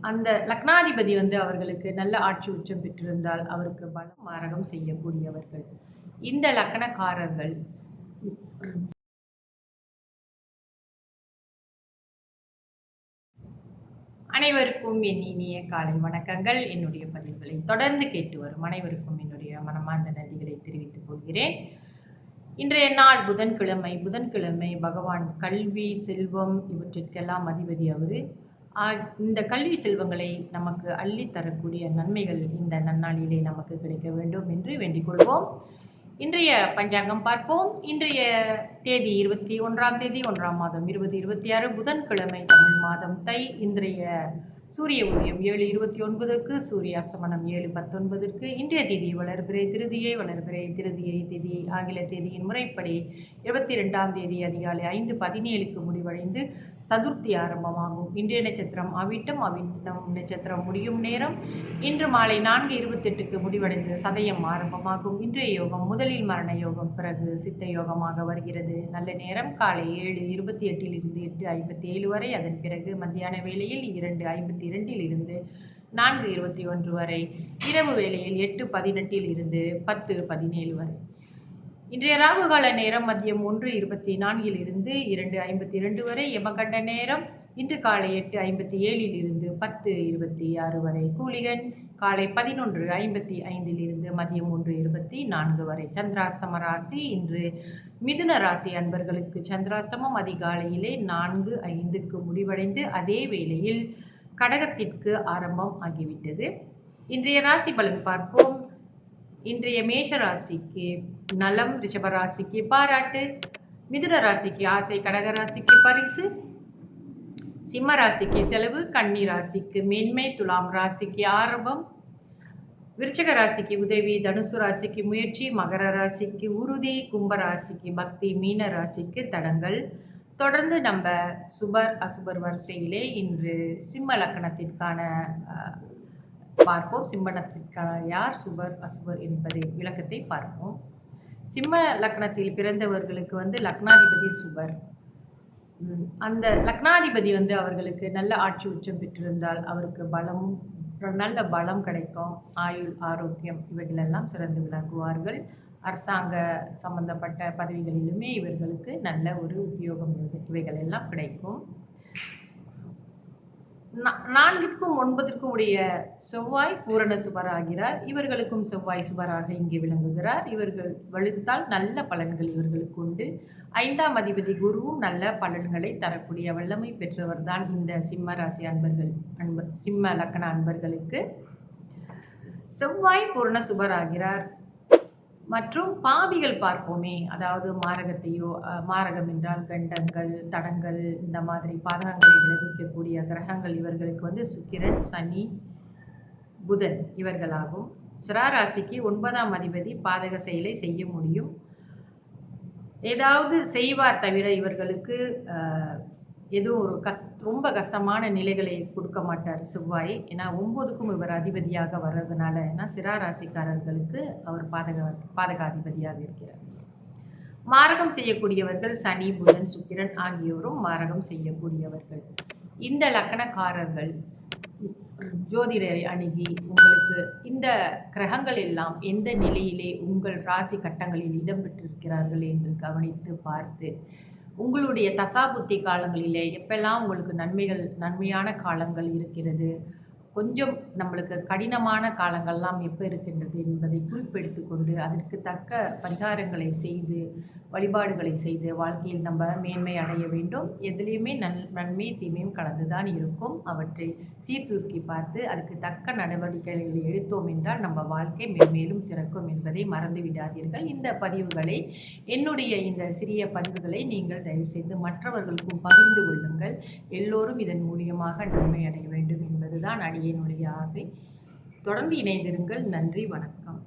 அந்த லக்னாதிபதி வந்து அவர்களுக்கு நல்ல ஆட்சி உச்சம் பெற்றிருந்தால் அவருக்கு பலம் மாரகம் செய்யக்கூடியவர்கள். இந்த லக்கணக்காரர்கள் அனைவருக்கும் என் இனிய காலை வணக்கங்கள். என்னுடைய பதிவுகளை தொடர்ந்து கேட்டு வரும் அனைவருக்கும் என்னுடைய மனமார்ந்த நன்றிகளை தெரிவித்துக் கொள்கிறேன். இன்றைய நாள் புதன்கிழமை. புதன்கிழமை பகவான் கல்வி செல்வம் இவற்றிற்கெல்லாம் அதிபதி அவர். இந்த கல்வி செல்வங்களை நமக்கு அள்ளி தரக்கூடிய நன்மைகள் இந்த நன்னாளிலே நமக்கு கிடைக்க வேண்டும் என்று வேண்டிக் கொள்வோம். இன்றைய பஞ்சாங்கம் பார்ப்போம். இன்றைய தேதி இருபத்தி ஒன்றாம் தேதி ஒன்றாம் மாதம் இருபது இருபத்தி ஆறு புதன்கிழமை தமிழ் மாதம் தை இன்றைய சூரிய உதயம் ஏழு இருபத்தி ஒன்பதுக்கு சூரிய அஸ்தமனம் ஏழு பத்தொன்பதற்கு இன்றைய தேதி வளர்பிறை திருதியை வளர்பிறை திருதியை திதி ஆங்கில தேதியின் முறைப்படி இருபத்தி ரெண்டாம் தேதி அதிகாலை ஐந்து பதினேழுக்கு முடிவடைந்து சதுர்த்தி ஆரம்பமாகும். இன்றைய நட்சத்திரம் அவிட்டம் அவிட்டம் நட்சத்திரம் முடியும் நேரம். இன்று மாலை நான்கு இருபத்தெட்டுக்கு முடிவடைந்து சதயம் ஆரம்பமாகும். இன்றைய யோகம் முதலில் மரண யோகம் பிறகு சித்த யோகமாக வருகிறது. நல்ல நேரம் காலை ஏழு இருபத்தி எட்டில் இருந்து எட்டு ஐம்பத்தி ஏழு வரை. அதன் பிறகு மத்தியான வேளையில் இரண்டு ஐம்பத்தி இருபத்தி இரண்டில் இருந்து நான்கு இருபத்தி ஒன்று வரை. இரவு வேளையில் எட்டு பதினெட்டில் இருந்து பத்து பதினேழு வரை. இன்றைய ராகுகால நேரம் மதியம் ஒன்று இருபத்தி நான்கில் இருந்து இரண்டு ஐம்பத்தி இரண்டு வரை. யமகண்ட நேரம் இன்று காலை எட்டு ஐம்பத்தி ஏழில் இருந்து பத்து இருபத்தி ஆறு வரை. கூலிகன் காலை பதினொன்று ஐம்பத்தி ஐந்தில் இருந்து மதியம் ஒன்று இருபத்தி நான்கு வரை. சந்திராஸ்தம ராசி இன்று மிதுன ராசி அன்பர்களுக்கு சந்திராஸ்தமம் அதிகாலையிலே நான்கு ஐந்துக்கு முடிவடைந்து அதே வேளையில் கடகத்திற்கு ஆரம்பம் ஆகிவிட்டது. இன்றைய ராசி பலன் பார்ப்போம். இன்றைய மேஷ ராசிக்கு நலம் ரிஷப ராசிக்கு பாராட்டு மிதுன ராசிக்கு ஆசை கடக ராசிக்கு பரிசு சிம்ம ராசிக்கு செலவு கன்னி ராசிக்கு மேன்மை துலாம் ராசிக்கு ஆரம்பம் விருச்சக ராசிக்கு உதவி தனுசு ராசிக்கு முயற்சி மகர ராசிக்கு உறுதி கும்ப ராசிக்கு பக்தி மீன ராசிக்கு தடங்கள் தொடர்ந்து நம்ம சுபர் அசுபர் வரிசையிலே இன்று சிம்ம லக்கணத்திற்கான பார்ப்போம். சிம்மனத்திற்கான யார் சுபர் அசுபர் என்பதை விளக்கத்தை பார்ப்போம். சிம்ம லக்னத்தில் பிறந்தவர்களுக்கு வந்து லக்னாதிபதி சுபர். அந்த லக்னாதிபதி வந்து அவர்களுக்கு நல்ல ஆட்சி உச்சம் பெற்றிருந்தால் அவருக்கு பலமும் நல்ல பலம் கிடைக்கும் ஆயுள் ஆரோக்கியம் இவைகளெல்லாம் சிறந்து விளங்குவார்கள். அரசாங்க சம்பந்தப்பட்ட பதவிகளிலுமே இவர்களுக்கு நல்ல ஒரு உத்தியோகம் இவைகள் எல்லாம் கிடைக்கும். நான்கிற்கும் ஒன்பதிற்கும் உடைய செவ்வாய் பூரண சுபராகிறார். இவர்களுக்கும் செவ்வாய் சுபராக இங்கே விளங்குகிறார். இவர்கள் வலுத்தால் நல்ல பலன்கள் இவர்களுக்கு உண்டு. ஐந்தாம் அதிபதி குருவும் நல்ல பலன்களை தரக்கூடிய வல்லமை பெற்றவர்தான் இந்த சிம்ம ராசி அன்பர்கள் அன்பர் சிம்ம லக்கண அன்பர்களுக்கு செவ்வாய் பூரண சுபராகிறார். மற்றும் பாவிகள் பார்ப்போமே. அதாவது மாரகத்தையோ மாரகம் என்றால் கண்டங்கள் தடங்கள் இந்த மாதிரி பாதகங்களை விளைவிக்கக்கூடிய கிரகங்கள் இவர்களுக்கு வந்து சுக்கிரன் சனி புதன் இவர்களாகும். சிராராசிக்கு ஒன்பதாம் அதிபதி பாதக செயலை செய்ய முடியும். ஏதாவது செய்வார் தவிர இவர்களுக்கு எதுவும் ஒரு கஷ் ரொம்ப கஷ்டமான நிலைகளை கொடுக்க மாட்டார் செவ்வாய். ஏன்னா ஒம்போதுக்கும் இவர் அதிபதியாக வர்றதுனால ஏன்னா சிரா ராசிக்காரர்களுக்கு அவர் பாதக பாதகாதிபதியாக இருக்கிறார். மாரகம் செய்யக்கூடியவர்கள் சனி புதன் சுக்கிரன் ஆகியோரும் மாரகம் செய்யக்கூடியவர்கள். இந்த லக்கணக்காரர்கள் ஜோதிடரை அணுகி உங்களுக்கு இந்த கிரகங்கள் எல்லாம் எந்த நிலையிலே உங்கள் ராசி கட்டங்களில் இடம்பெற்றிருக்கிறார்கள் என்று கவனித்து பார்த்து உங்களுடைய தசா புத்தி காலங்களிலே எப்பெல்லாம் உங்களுக்கு நன்மைகள் நன்மையான காலங்கள் இருக்கிறது? கொஞ்சம் நம்மளுக்கு கடினமான காலங்கள்லாம் எப்போ இருக்கின்றது என்பதை குறிப்பெடுத்து கொண்டு அதற்கு தக்க பரிகாரங்களை செய்து வழிபாடுகளை செய்து வாழ்க்கையில் நம்ம மேன்மை அடைய வேண்டும். எதுலேயுமே நன் நன்மை தீமையும் கலந்துதான் இருக்கும். அவற்றை சீர்தூக்கி பார்த்து அதுக்கு தக்க நடவடிக்கைகளை எடுத்தோம் என்றால் நம்ம வாழ்க்கை மென்மேலும் சிறக்கும் என்பதை மறந்து விடாதீர்கள். இந்த பதிவுகளை என்னுடைய இந்த சிறிய பதிவுகளை நீங்கள் தயவுசெய்து மற்றவர்களுக்கும் பகிர்ந்து கொள்ளுங்கள். எல்லோரும் இதன் மூலியமாக நன்மை அடைய வேண்டும் என்பதுதான் என்னுடைய ஆசை. தொடர்ந்து இணைந்திருங்கள். நன்றி வணக்கம்.